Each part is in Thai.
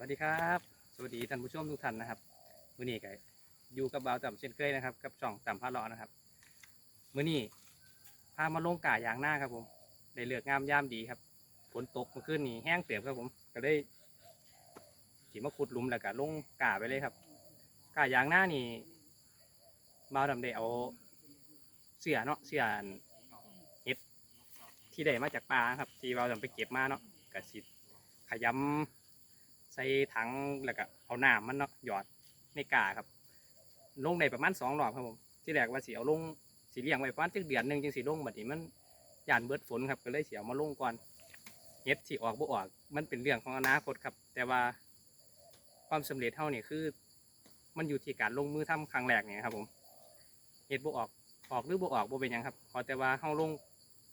วัสดีครับ สวัสดีท่านผู้ชมทุกท่านนะครับมื้อนี้ก็อยู่กับบ่าวต่ำเช่นเคยนะครับ กับช่องต่ำพาเลาะนะครับมื้อนี้พามาลงก่ายางหน้าครับผมได้เลือกงามยามดีครับฝนตกเมื่อคืนนี้แห้งเปียบครับผม ก็ได้ขี่มาขุดหลุมแล้วก็ลงก่าไปเลยครับก่ายางหน้านี่บ่าวดำได้เอาเสียเนาะเสียเห็ดที่ได้มาจากป่าครับ ที่บ่าวดำไปเก็บมาเนาะก็สิขยำ ส่ถังแล้วก็เอาน้ำมันเนาะหยอดในกาครับ ลงในประมาณสองรอบครับผมที่แรกว่าสีเอาลงสีเลี้ยงไว้ประมาณจักเดือนหนึ่งจึงสีลงบัดนี้มันยานเบิดฝนครับก็เลยเสียมาลงก่อนเฮ็ดสีออกบ่ออก มันเป็นเรื่องของอนาคตครับ แต่ว่าความสำเร็จเท่านี่คือ มันอยู่ที่การลงมือทำครั้งแรกเนี่ยครับผมเฮ็ดบ่ออกออกหรือบ่ออกบ่เป็นยังครับขอแต่ว่าเฮาลง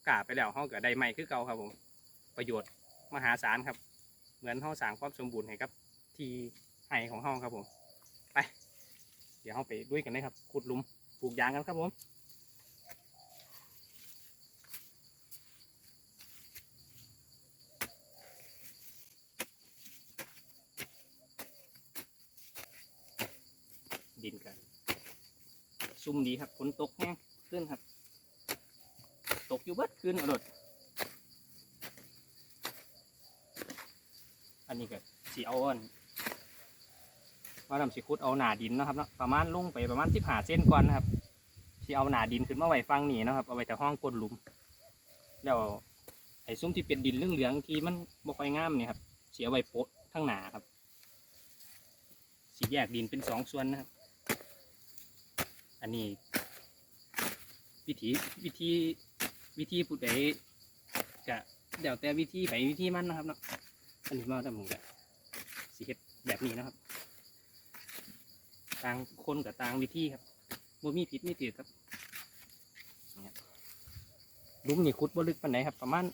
กาไปแล้วเฮาก็ได้ใหม่คือเก่าครับผม ประโยชน์มหาศาลครับ เหมือนเฮาสร้างความสมบูรณ์ให้กับ ที่ให้ของเฮาครับผม ไป เดี๋ยวเฮาไปด้วยกันเลยครับขุดหลุมปลูกยางกันครับผมดินกันซุ่มดีครับฝนตกแห้งขึ้นครับ ตกอยู่เบิดขึ้นอรด นนี้ก็สีเอาอนว่าทำสีคุดเอาหนาดินนะครับเนาะประมาณลงไปประมาณสิบหาเส้นก่อนนะครับสีเอาหนาดินขึ้นมาไว้ฟังนี่นะครับเอาไว้แต่ห้องก้นหลุม แล้วไอ้ซุ้มที่เป็นดินเหลืองๆที่มันบกค่อยงามเนี่ยครับสีเอาไว้โปะทั้งหนาครับสีแยกดินเป็นสองส่วนนะครับ อันนี้ วิธีวิธีวิธีผู้ใดจะเดี๋ยวแต่วิธีไปวิธีมันนะครับเนาะ อันนี้มาทำเหมือนกันสีเห็ดแบบนี้นะครับต่างคนกับต่างวิธีครับบ่มีผิดมีถือครับเนี่ยลุมนี่ขุดบ่ลึกปานไหนครับ ประมาณ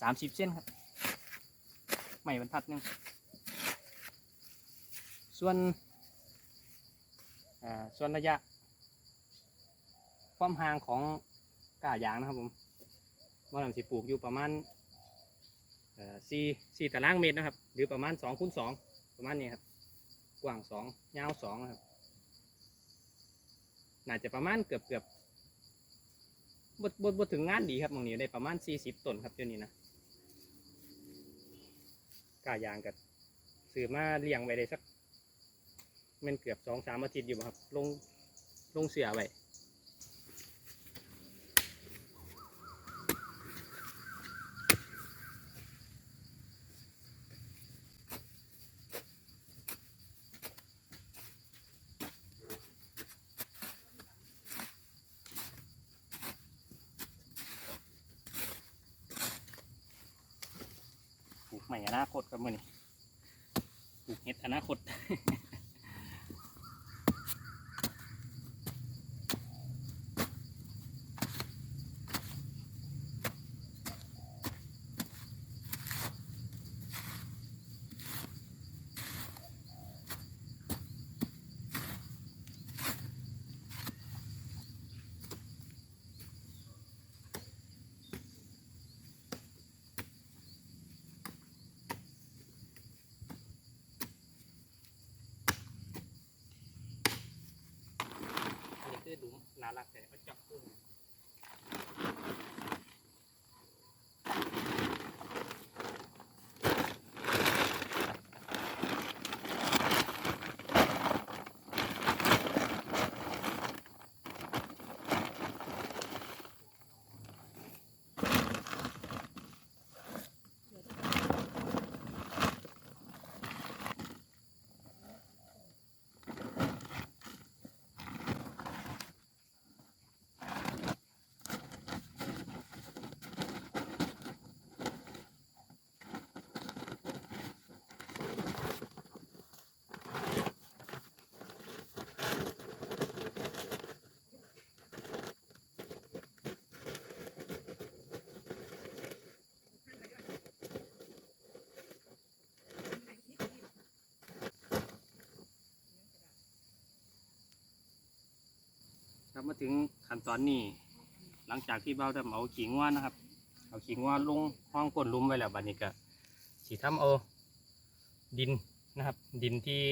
สามสิบเส้นครับไม่บรรทัดหนึงส่วนอ่าส่วนระยะ ความห่างของก้ายางนะครับผมว่าทำสิปลูกอยู่ประมาณ สี่สี่ตารางเมตรนะครับ หรือประมาณสองคูณสองประมาณนี้ครับ กว้างสองยาวสองนะครับ น่าจะประมาณเกือบเกือบบดบดบดถึงงานดีครับตรงนี้ได้ประมาณสี่สิบต้นครับเดี๋ยวนี้นะกายางกับซื้อมาเลี้ยงไว้ได้สักมันเกือบสองสามอาทิตย์อยู่บ่ครับ ลงลงเสือไว้ ใหม่อนาคตครับมื่อนี้ปลูกเห็ดอนาคต คือหลุมน่าลักแต่เอาจับตัว มาถึงขั้นตอนนี้หลังจากที่เบ้าทำเอาขิงว่านะครับ เอาขิงว่าลงห้องก้นลุมไว้แล้วบัดนี้ก็สีทำเอาดินนะครับ ดินที่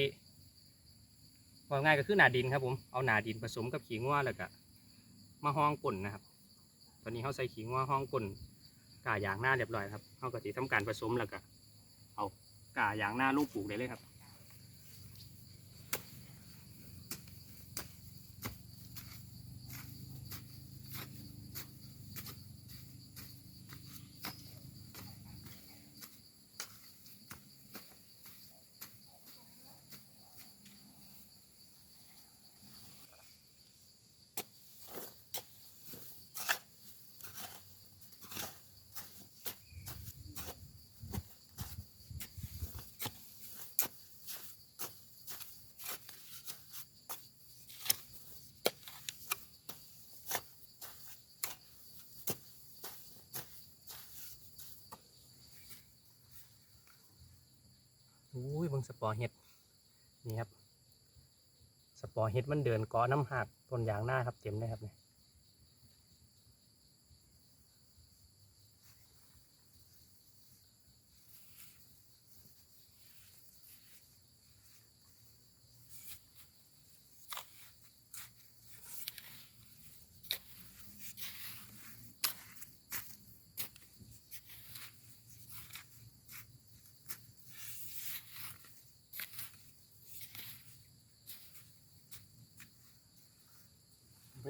ว่าง่ายก็คือหนาดินครับผมเอาหนาดินผสมกับขี้งัวแล้วก็มาห้องป่นนะครับ ตอนนี้เขาใส่ขี้งัวห้องป่นกาอย่างหน้าเรียบร้อยครับเขาก็จะทำการผสมแล้วก็เอากาอย่างหน้าลูกปลูกได้เลยครับ งสปอร์เห็ดนี่ครับ สปอร์เห็ดมันเดินเกาะน้ำหักต้นยางหน้าครับเต็มเลยครับเนี่ย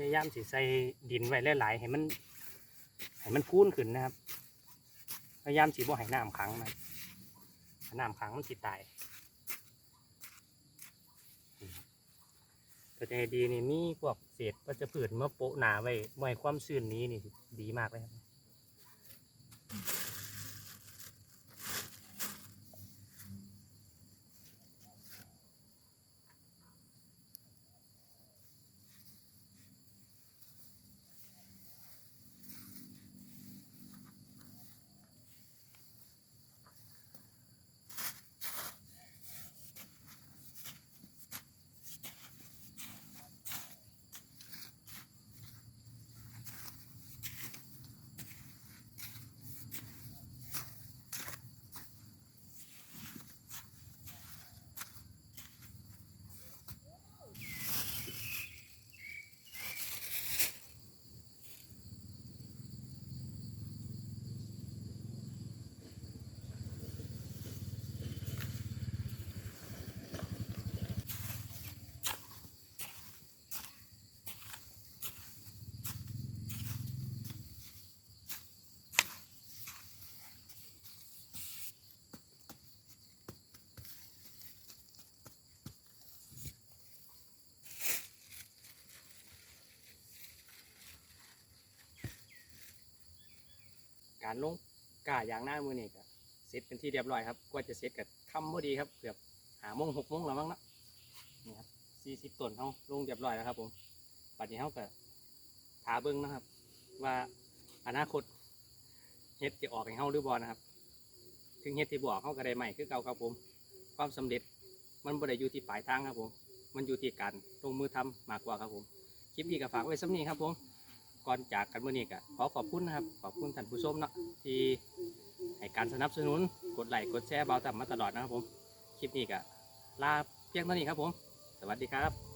ยายามสิใส่ดินไว้หลายๆให้มันให้มันพูนขึ้นนะครับ พยายามสิบ่ให้น้ำขังนะน้ำขังมันสิตายนี่ครับก็จะในดีนี่มีพวกเศษก็จะผืนมาโปะหนาไว้ไว้ความชื้นนี้นี่ดีมากเลยครับ การลงกาอย่างหน้ามือนี่ก็เสร็จเป็นที่เรียบร้อยครับกว่าจะเสร็จกับคำพอดีครับเกือบหาโมงหกโมงแล้วมั้งเนาะนี่ครับสี่สิบต้นเขาลงเรียบร้อยแล้วครับผมปัจจุบันเขาก็ถาเบิ้งนะครับ ว่าอนาคตเฮ็ดจะออกให้เขาหรือบอนะครับ ถึงเฮ็ดที่บอกเขาก็ได้ใหม่คือเก่าครับผม ความสำเร็จมันบ่ได้อยู่ที่ปลายทางครับผม มันอยู่ที่การลงมือทำมากกว่าครับผม คลิปนี้ก็ฝากไว้สำนี้ครับผม ก่อนจากกันเมื่อนี้ก็ขอขอบคุณนะครับ ขอบคุณท่านผู้ชมเนาะที่ให้การสนับสนุนกดไลค์กดแชร์เบาต่ำมาตลอดนะครับผม คลิปนี้ก็ลาเพียงเท่านี้ครับผม สวัสดีครับ